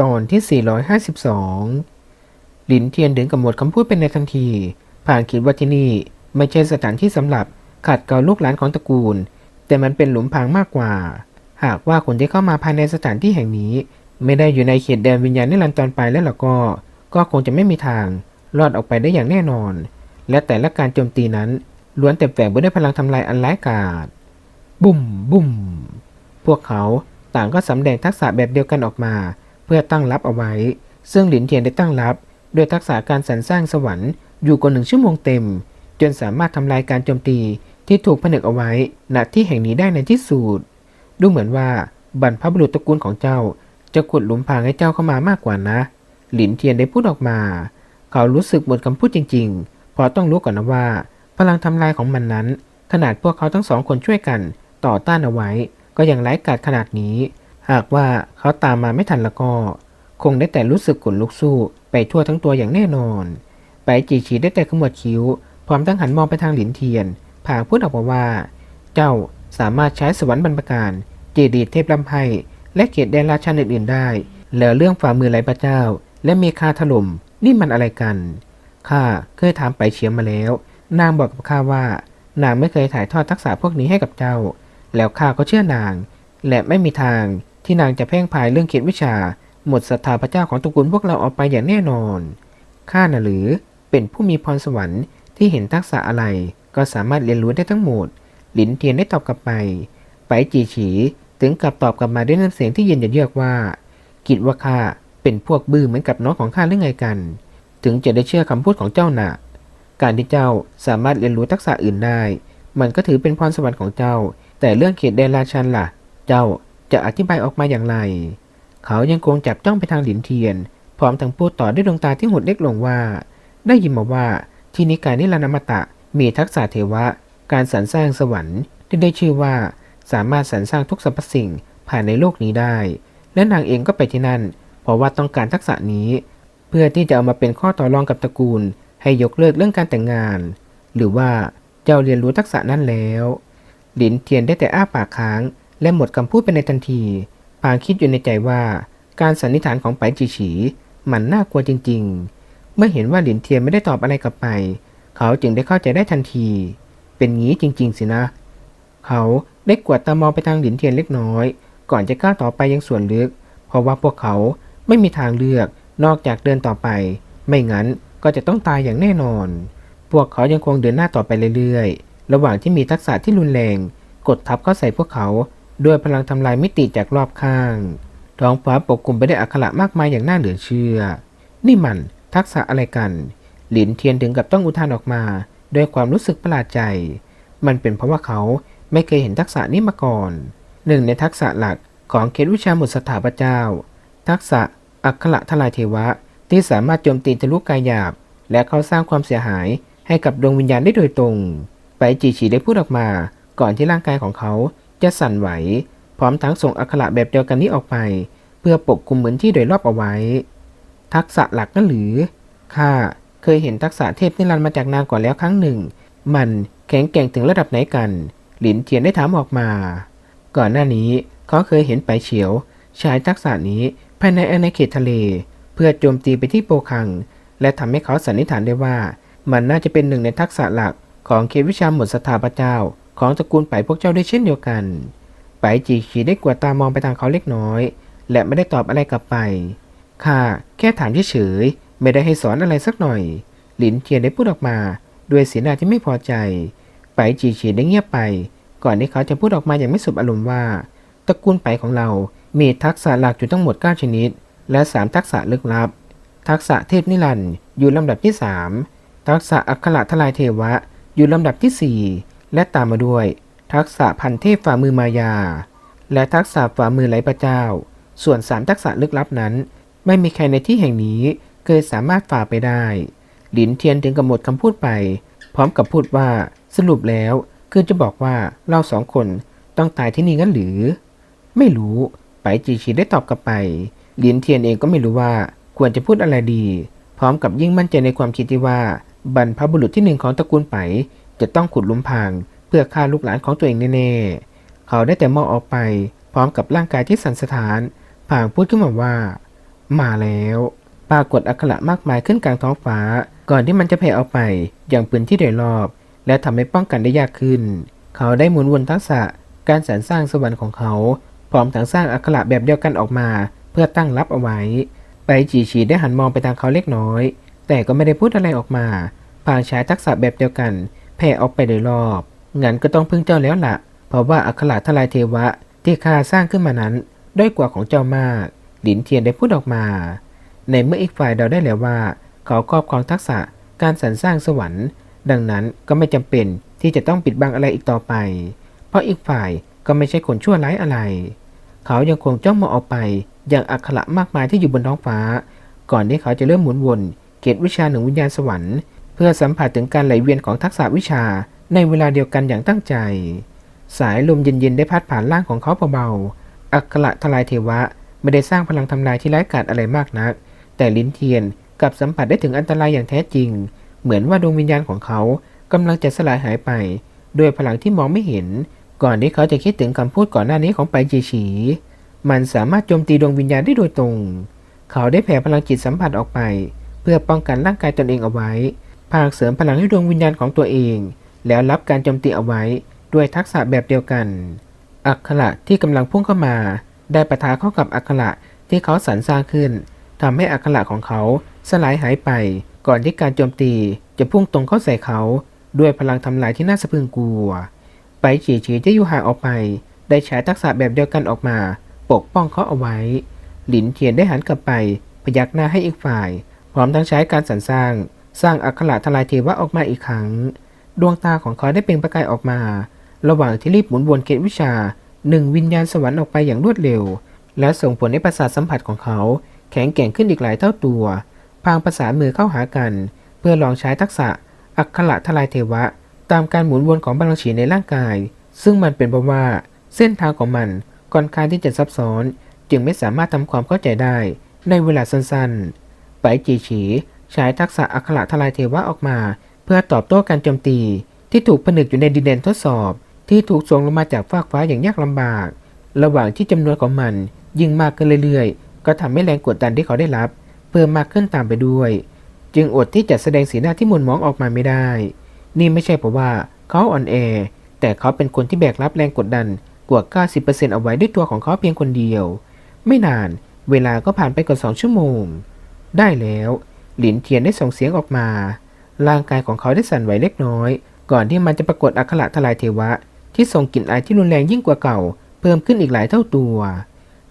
ตอนที่ 452 หลินเทียนถึงกับหมดคำพูดเป็นในทันที ผ่านคิดว่าที่นี่ไม่ใช่สถานที่สำหรับขัดเกลาลูกหลานของตระกูล แต่มันเป็นหลุมพรางมากกว่า หากว่าคนที่เข้ามาภายในสถานที่แห่งนี้ ไม่ได้อยู่ในเขตแดนวิญญาณนิรันดร์ตอนไปแล้วล่ะก็ ก็คงจะไม่มีทางรอดออกไปได้อย่างแน่นอน และแต่ละการโจมตีนั้นล้วนแต่แฝงไปด้วยพลังทำลายอันร้ายกาจบุ่มบุ่มพวกเขาต่างก็สำแดงทักษะแบบเดียวกันออกมา เพื่อตั้งรับเอาไว้ ซึ่งหลินเทียนได้ตั้งรับด้วยทักษะการสรรสร้างสวรรค์อยู่กว่าหนึ่งชั่วโมงเต็ม จนสามารถทำลายการโจมตีที่ถูกผนึกเอาไว้ณที่แห่งนี้ได้ในที่สุดดูเหมือนว่าบรรพบุรุษตระกูลของเจ้า จะขุดหลุมพรางให้เจ้าเข้ามามากกว่านะ หลินเทียนได้พูดออกมา เขารู้สึกหมดคำพูดจริง ๆ เพราะต้องรู้ก่อนนะว่า พลังทำลายของมันนั้น ขนาดพวกเขาทั้งสองคนช่วยกันต่อต้านเอาไว้ ก็ยังไร้กาจขนาดนี้ หากว่าเขาตามมาไม่ทันแล้วก็ คงได้แต่รู้สึกขนลุกสู้ไปทั่วทั้งตัวอย่างแน่นอน ไปจีฉีได้แต่ขมวดคิ้ว พร้อมทั้งหันมองไปทางหลินเทียนพลางพูดออกมาว่า เจ้าสามารถใช้สวรรค์บรรพการเจดีเทพลำไพและเขตแดนราชันอื่นๆได้แล้วเรื่องฝ่ามือไหลพระเจ้า และเมฆาถล่มนี่มันอะไรกัน ข้าเคยถามไปเฉียมมาแล้ว นางบอกกับข้าว่า นางไม่เคยถ่ายทอดทักษะพวกนี้ให้กับเจ้า แล้วข้าก็เชื่อนาง และไม่มีทาง ที่นางจะเพ่งพายเรื่องเขียนวิชา หมดศรัทธาพระเจ้าของตระกูลพวกเราออกไปอย่างแน่นอน ข้าน่ะหรือเป็นผู้มีพรสวรรค์ที่เห็นทักษะอะไร ก็สามารถเรียนรู้ได้ทั้งหมด หลินเทียนได้ตอบกลับไป ไปจีฉีถึงกับตอบกลับมาด้วยน้ำเสียงที่เย็นเยือกว่า คิดว่าข้าเป็นพวกบื้อเหมือนกับน้องของข้าหรือไงกัน ถึงจะได้เชื่อคำพูดของเจ้าน่ะ การที่เจ้าสามารถเรียนรู้ทักษะอื่นได้ มันก็ถือเป็นพรสวรรค์ของเจ้า แต่เรื่องเขตแดนราชันล่ะ เจ้า จะอธิบายออกมาอย่างไร เขายังคงจับจ้องไปทางหลินเทียน พร้อมทั้งพูดต่อด้วยดวงตาที่หดเล็กลงว่า ได้ยินมาว่าที่นิกายนิรานามตะมีทักษะเทวะ การสรรสร้างสวรรค์ที่ได้ชื่อว่า สามารถสรรสร้างทุกสรรพสิ่งผ่านในโลกนี้ได้ และนางเองก็ไปที่นั่น เพราะว่าต้องการทักษะนี้ เพื่อที่จะเอามาเป็นข้อต่อรองกับตระกูล ให้ยกเลิกเรื่องการแต่งงาน หรือว่าเจ้าเรียนรู้ทักษะนั้นแล้ว หลินเทียนได้แต่อ้าปากค้าง และหมดคำพูดไปในทันทีพางคิดอยู่ในใจว่า การสันนิษฐานของไปจีฉี มันน่ากลัวจริง ๆ เมื่อเห็นว่าหลินเทียนไม่ได้ตอบอะไรกลับไป เขาจึงได้เข้าใจได้ทันที เป็นงี้จริง ๆ สินะ เขาได้กวดตามองไปทางหลินเทียนเล็กน้อย ก่อนจะก้าวต่อไปยังส่วนลึก เพราะว่าพวกเขาไม่มีทางเลือกนอกจากเดินต่อไป ไม่งั้นก็จะต้องตายอย่างแน่นอน พวกเขายังคงเดินหน้าต่อไปเรื่อยๆ ระหว่างที่มีทักษะที่รุนแรง กดทับเข้าใส่พวกเขา ด้วยพลังทำลายมิติจากรอบข้าง ท้องฟ้าปกคลุมไปด้วยอักขระมากมายอย่างน่าเหลือเชื่อ นี่มันทักษะอะไรกัน หลินเทียนถึงกับต้องอุทานออกมาด้วยความรู้สึกประหลาดใจ มันเป็นเพราะว่าเขาไม่เคยเห็นทักษะนี้มาก่อน หนึ่งในทักษะหลักของเคล็ดวิชาหมุดสถาพระเจ้า ทักษะอักขระทลายเทวะ ที่สามารถโจมตีทะลุกายหยาบ และเขาสร้างความเสียหายให้กับดวงวิญญาณได้โดยตรง ไปจีฉีได้พูดออกมา ก่อนที่ร่างกายของเขา จะสั่นไหว พร้อมทั้งส่งอักขระแบบเดียวกันนี้ออกไป เพื่อปกคลุมเหมือนที่โดยรอบเอาไว้ ทักษะหลักนั่นหรือข้าเคยเห็นทักษะเทพนิรันดร์มาจากนางก่อนแล้วครั้งหนึ่ง มันแข็งแกร่งถึงระดับไหนกัน หลินเทียนได้ถามออกมา ก่อนหน้านี้เขาเคยเห็นไปเฉียวใช้ทักษะนี้ภายในอาณาเขตทะเล เพื่อโจมตีไปที่โปคัง และทำให้เขาสันนิษฐานได้ว่า มันน่าจะเป็นหนึ่งในทักษะหลักของเควิชาหมดสถาพระเจ้า ของตระกูลไปพวกเจ้าได้เช่นเดียวกันไปจีขีได้กวาดตามองไปทางเขาเล็กน้อย และไม่ได้ตอบอะไรกลับไปข้าแค่ถามเฉยๆไม่ได้ให้สอนอะไรสักหน่อย หลินเทียนได้พูดออกมา ด้วยสีหน้าที่ไม่พอใจ ไปจีฉีได้เงียบไป ก่อนที่เขาจะพูดออกมาอย่างไม่สุบอารมณ์ว่า ตระกูลไปของเรา มีทักษะหลักอยู่ทั้งหมด 9 ชนิด และ 3 ทักษะลึกลับ ทักษะเทพนิรันด์อยู่ลำดับที่ 3 ทักษะอัคระทลายเทวะ อยู่ลำดับที่ 4 และตามมาด้วย ทักษะพันเทพฝ่ามือมายา และทักษะฝ่ามือไหลพระเจ้า ส่วน3ทักษะลึกลับนั้น ไม่มีใครในที่แห่งนี้เคยสามารถฝ่าไปได้ หลินเทียนถึงกับหมดคำพูดไป พร้อมกับพูดว่าสรุปแล้วคือจะบอกว่าเราสองคนต้องตายที่นี่งั้นหรือ ไม่รู้ ไปจีชีได้ตอบกลับไป หลินเทียนเองก็ไม่รู้ว่าควรจะพูดอะไรดี พร้อมกับยิ่งมั่นใจในความคิดที่ว่าบรรพบุรุษที่หนึ่งของตระกูลไป จะต้องขุดลุมพรางเพื่อฆ่าลูกหลานของตัวเองแน่ๆ เขาได้แต่มองออกไปพร้อมกับร่างกายที่สั่นสะท้านผางพูดขึ้นมาว่า มาแล้ว ปรากฏอักขระมากมายขึ้นกลางท้องฟ้า ก่อนที่มันจะแผ่ออกไปอย่างปืนที่โดยรอบ และทำให้ป้องกันได้ยากขึ้น เขาได้หมุนวนทักษะการสรรสร้างสวรรค์ของเขา พร้อมทั้งสร้างอักขระแบบเดียวกันออกมา เพื่อตั้งรับเอาไว้ ไปจีฉีได้หันมองไปทางเขาเล็กน้อย แต่ก็ไม่ได้พูดอะไรออกมาพางใช้ทักษะแบบเดียวกัน แผ่ออกไปโดยรอบ งั้นก็ต้องพึ่งเจ้าแล้วล่ะ เพราะว่าอักขระทลายเทวะที่ข้าสร้างขึ้นมานั้น ด้อยกว่าของเจ้ามาก หลินเทียนได้พูดออกมา ในเมื่ออีกฝ่ายเดาได้แล้วว่า เขาครอบครองทักษะการสรรสร้างสวรรค์ ดังนั้นก็ไม่จำเป็นที่จะต้องปิดบังอะไรอีกต่อไป เพราะอีกฝ่ายก็ไม่ใช่คนชั่วร้ายอะไร เขายังคงจ้องมองออกไปอย่างอักระมากมายที่อยู่บนท้องฟ้า ก่อนที่เขาจะเริ่มหมุนวนเกตวิชาหนึ่งวิญญาณสวรรค์ เพื่อสัมผัสถึงการไหลเวียนของทักษะวิชาในเวลาเดียวกันอย่างตั้งใจ สายลมเย็นๆได้พัดผ่านร่างของเขาเบาๆ อักขระทลายเทวะไม่ได้สร้างพลังทำลายที่ร้ายกาจอะไรมากนัก แต่ลิ้นเทียนกับสัมผัสได้ถึงอันตรายอย่างแท้จริง เหมือนว่าดวงวิญญาณของเขากำลังจะสลายหายไป ด้วยพลังที่มองไม่เห็น ก่อนที่เขาจะคิดถึงคำพูดก่อนหน้านี้ของไปจีฉี มันสามารถโจมตีดวงวิญญาณได้โดยตรง เขาได้แผ่พลังจิตสัมผัสออกไป เพื่อป้องกันร่างกายตนเองเอาไว้ พางเสริมพลังให้ดวงวิญญาณของตัวเอง แล้วรับการโจมตีเอาไว้ด้วยทักษะแบบเดียวกัน อักขระที่กำลังพุ่งเข้ามา ได้ปะทะเข้ากับอักขระที่เขาสรรสร้างขึ้นทำให้อักขระของเขาสลายหายไป ก่อนที่การโจมตีจะพุ่งตรงเข้าใส่เขา ด้วยพลังทำลายที่น่าสะพรึงกลัว ไปฉีฉีที่อยู่ห่างออกไป ได้ใช้ทักษะแบบเดียวกันออกมา ปกป้องเขาเอาไว้ หลินเทียนได้หันกลับไป พยักหน้าให้อีกฝ่าย พร้อมทั้งใช้การสรรสร้าง สร้างอักขระทลายเทวะออกมาอีกครั้ง ดวงตาของเขาได้เปล่งประกายออกมา ระหว่างที่รีบหมุนวนเกตวิชาหนึ่งวิญญาณสวรรค์ออกไปอย่างรวดเร็ว และส่งผลให้ประสาทสัมผัสของเขา แข็งแกร่งขึ้นอีกหลายเท่าตัวพางประสานมือเข้าหากัน เพื่อลองใช้ทักษะอักขระทลายเทวะ ตามการหมุนวนของพลังฉีในร่างกาย ซึ่งมันเป็นเพราะว่าเส้นทางของมันค่อนข้างที่จะซับซ้อน จึงไม่สามารถทำความเข้าใจได้ในเวลาสั้นๆ ไปจีฉี ใช้ทักษะอักขระทลายเทวะออกมา เพื่อตอบโต้การโจมตี ที่ถูกผนึกอยู่ในดินแดนทดสอบ ที่ถูกส่งลงมาจากฟากฟ้าอย่างยากลำบาก ระหว่างที่จำนวนของมันยิ่งมากขึ้นเรื่อยๆ ก็ทำให้แรงกดดันที่เขาได้รับ เพิ่มมากขึ้นตามไปด้วย จึงอดที่จะแสดงสีหน้าที่หมุนมองออกมาไม่ได้ นี่ไม่ใช่เพราะว่าเขาอ่อนแอแต่เขาเป็นคนที่แบกรับแรงกดดันกว่า 90%เอาไว้ด้วยตัวของเขาเพียงคนเดียว ไม่นานเวลาก็ผ่านไปกว่าสองชั่วโมง ได้แล้ว หลินเทียนได้ส่งเสียงออกมา ร่างกายของเขาได้สั่นไหวเล็กน้อย ก่อนที่มันจะปรากฏอักขระทลายเทวะ ที่ส่งกลิ่นอายที่รุนแรงยิ่งกว่าเก่า เพิ่มขึ้นอีกหลายเท่าตัว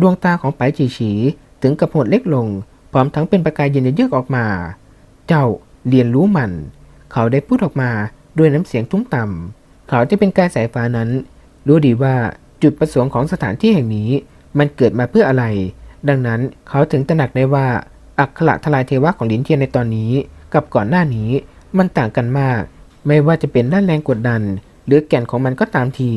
ดวงตาของไปจีฉีถึงกับหดเล็กลง พร้อมทั้งเป็นประกายเย็นเยือกออกมา เจ้าเรียนรู้มัน เขาได้พูดออกมาด้วยน้ำเสียงทุ้มต่ำเขาที่เป็นกายสายฟ้านั้น รู้ดีว่าจุดประสงค์ของสถานที่แห่งนี้ มันเกิดมาเพื่ออะไร ดังนั้นเขาถึงตระหนักได้ว่า อักขระทลายเทวะของลินเทียนในตอนนี้ กับก่อนหน้านี้มันต่างกันมาก ไม่ว่าจะเป็นด้านแรงกดดัน หรือแก่นของมันก็ตามที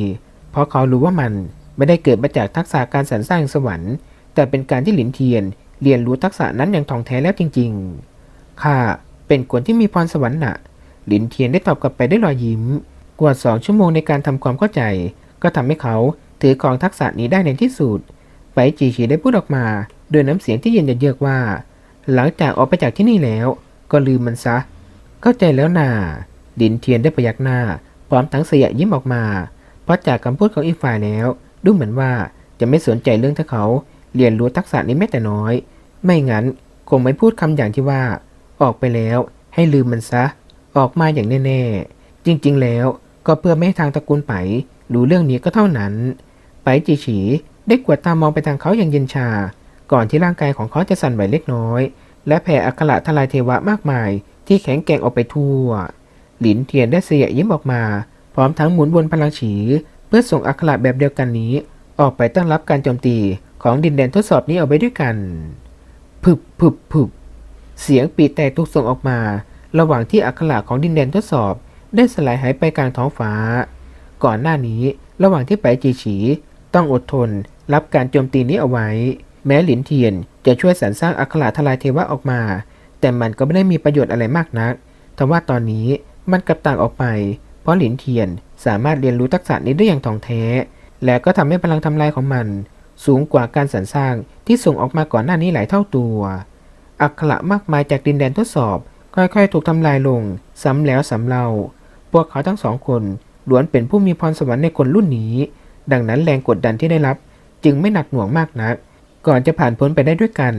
เพราะเขารู้ว่ามันไม่ได้เกิดมาจากทักษะการสรรสร้างสวรรค์ แต่เป็นการที่หลินเทียน เรียนรู้ทักษะนั้นอย่างท่องแท้แล้วจริงๆข้าเป็นคนที่มีพรสวรรค์น่ะหลินเทียนได้ตอบกลับไปด้วยรอยยิ้ม กว่าสองชั่วโมงในการทำความเข้าใจ ก็ทำให้เขาถือกองทักษะนี้ได้ในที่สุดไปจีฉีได้พูดออกมาด้วยน้ำเสียงที่เย็นเยือกว่า หลังจากออกไปจากที่นี่แล้ว ก็ลืมมันซะ เข้าใจแล้วนาดินเทียนได้พยักหน้า พร้อมทั้งเสียยิ้มออกมา เพราะจากคำพูดของอีกฝ่ายแล้ว ดูเหมือนว่าจะไม่สนใจเรื่องที่เขา เรียนรู้ทักษะนี้แม้แต่น้อย ไม่งั้นคงไม่พูดคำอย่างที่ว่า ออกไปแล้วให้ลืมมันซะ ออกมาอย่างแน่ๆ จริงๆแล้วก็เพื่อไม่ให้ทางตระกูลไปรู้เรื่องนี้ก็เท่านั้น ไปจีฉีได้กวดตามองไปทางเขาอย่างเย็นชา ก่อนที่ร่างกายของเขาจะสั่นไหวเล็กน้อย และแผ่อักขระทลายเทวะมากมาย ที่แข็งแกร่งออกไปทั่ว หลินเทียนได้เสียยิ้มออกมา พร้อมทั้งหมุนวนพลังฉีเพื่อส่งอักขระแบบเดียวกันนี้ ออกไปตั้งรับการโจมตีของดินแดนทดสอบนี้เอาไว้ด้วยกันผึบผึบผึบเสียงปีแตกทุกส่งออกมา ระหว่างที่อักขระของดินแดนทดสอบ ได้สลายหายไปกลางท้องฟ้า ก่อนหน้านี้ ระหว่างที่ไปจีฉี ต้องอดทนรับการโจมตีนี้เอาไว้ แม้หลินเทียนจะช่วยสรรสร้างอักขระทลายเทวะออกมา แต่มันก็ไม่ได้มีประโยชน์อะไรมากนัก ทว่าตอนนี้มันกลับต่างออกไป เพราะหลินเทียนสามารถเรียนรู้ทักษะนี้ได้อย่างถ่องแท้ และก็ทำให้พลังทำลายของมัน สูงกว่าการสรรสร้างที่ส่งออกมาก่อนหน้านี้หลายเท่าตัว อักขระมากมายจากดินแดนทดสอบ ค่อยๆ ถูกทำลายลง ซ้ำแล้วซ้ำเล่า พวกเขาทั้งสองคนล้วนเป็นผู้มีพรสวรรค์ในคนรุ่นนี้ ดังนั้นแรงกดดันที่ได้รับจึงไม่หนักหน่วงมากนัก ก่อนจะผ่านพ้นไปได้ด้วยกัน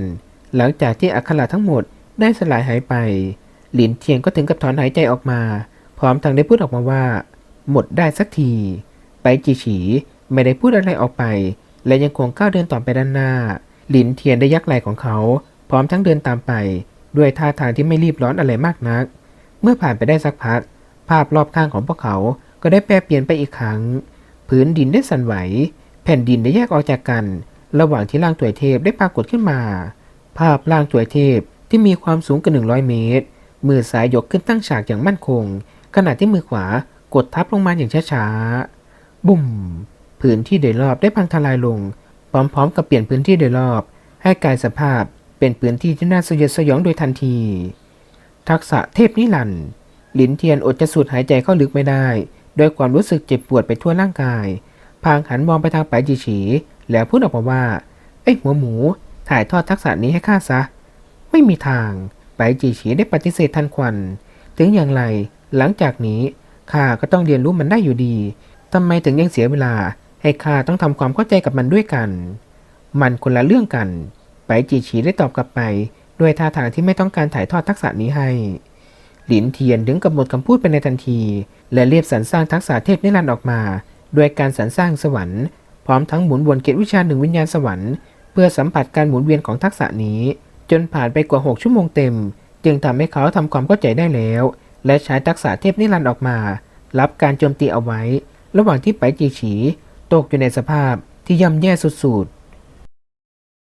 หลังจากที่อักขระทั้งหมดได้สลายหายไป หลินเทียนก็ถึงกับถอนหายใจออกมา พร้อมทั้งได้พูดออกมาว่า หมดได้สักที ไปจีฉีไม่ได้พูดอะไรออกไป และยังคงก้าวเดินต่อไปด้านหน้า หลินเทียนได้ยักไหล่ของเขา พร้อมทั้งเดินตามไป ด้วยท่าทางที่ไม่รีบร้อนอะไรมากนัก เมื่อผ่านไปได้สักพัก ภาพรอบข้างของพวกเขาก็ได้แปรเปลี่ยนไปอีกครั้ง พื้นดินได้สั่นไหว แผ่นดินได้แยกออกจากกัน ระหว่างที่ร่างถวเทพได้ปรากฏขึ้นมา ภาพร่างถวเทพที่มีความสูงกว่า100 เมตร มือซ้ายยกขึ้นตั้งฉากอย่างมั่นคง ขณะที่มือขวากดทับลงมาอย่างช้าๆ บุ่มพื้นที่โดยรอบได้พังทลายลง พร้อมๆ กับเปลี่ยนพื้นที่โดยรอบ ให้กลายสภาพเป็นพื้นที่ที่น่าสยดสยองโดยทันที ทักษะเทพนิรันหลินเทียนอดจะสูดหายใจเข้าลึกไม่ได้ ด้วยความรู้สึกเจ็บปวดไปทั่วร่างกาย พางหันมองไปทางไปจีฉี แล้วพูดออกมาว่า ไอ้ยหัวหมู ถ่ายทอดทักษะนี้ให้ข้าซะ ไม่มีทาง ไปจีฉีได้ปฏิเสธทันควัน ถึงอย่างไร หลังจากนี้ข้าก็ต้องเรียนรู้มันได้อยู่ดีทำไมถึงยังเสียเวลา ให้ข้าต้องทำความเข้าใจกับมันด้วยกัน มันคนละเรื่องกัน ไปจีฉีได้ตอบกลับไป ด้วยท่าทางที่ไม่ต้องการถ่ายทอดทักษะนี้ให้ หลินเทียนถึงกับหมดคำพูดไปในทันที และเรียบสรรสร้างทักษะเทพนิรันดร์ออกมา ด้วยการสรรสร้างสวรรค์ พร้อมทั้งหมุนวนเกตวิชาหนึ่งวิญญาณสวรรค์เพื่อสัมผัสการหมุนเวียนของทักษะนี้ จนผ่านไปกว่า 6 ชั่วโมงเต็ม จึงทำให้เขาทำความเข้าใจได้แล้ว และใช้ทักษะเทพนิรันดร์ออกมา รับการโจมตีเอาไว้ ระหว่างที่ไปจีฉี ตกอยู่ในสภาพที่ย่ำแย่สุดๆ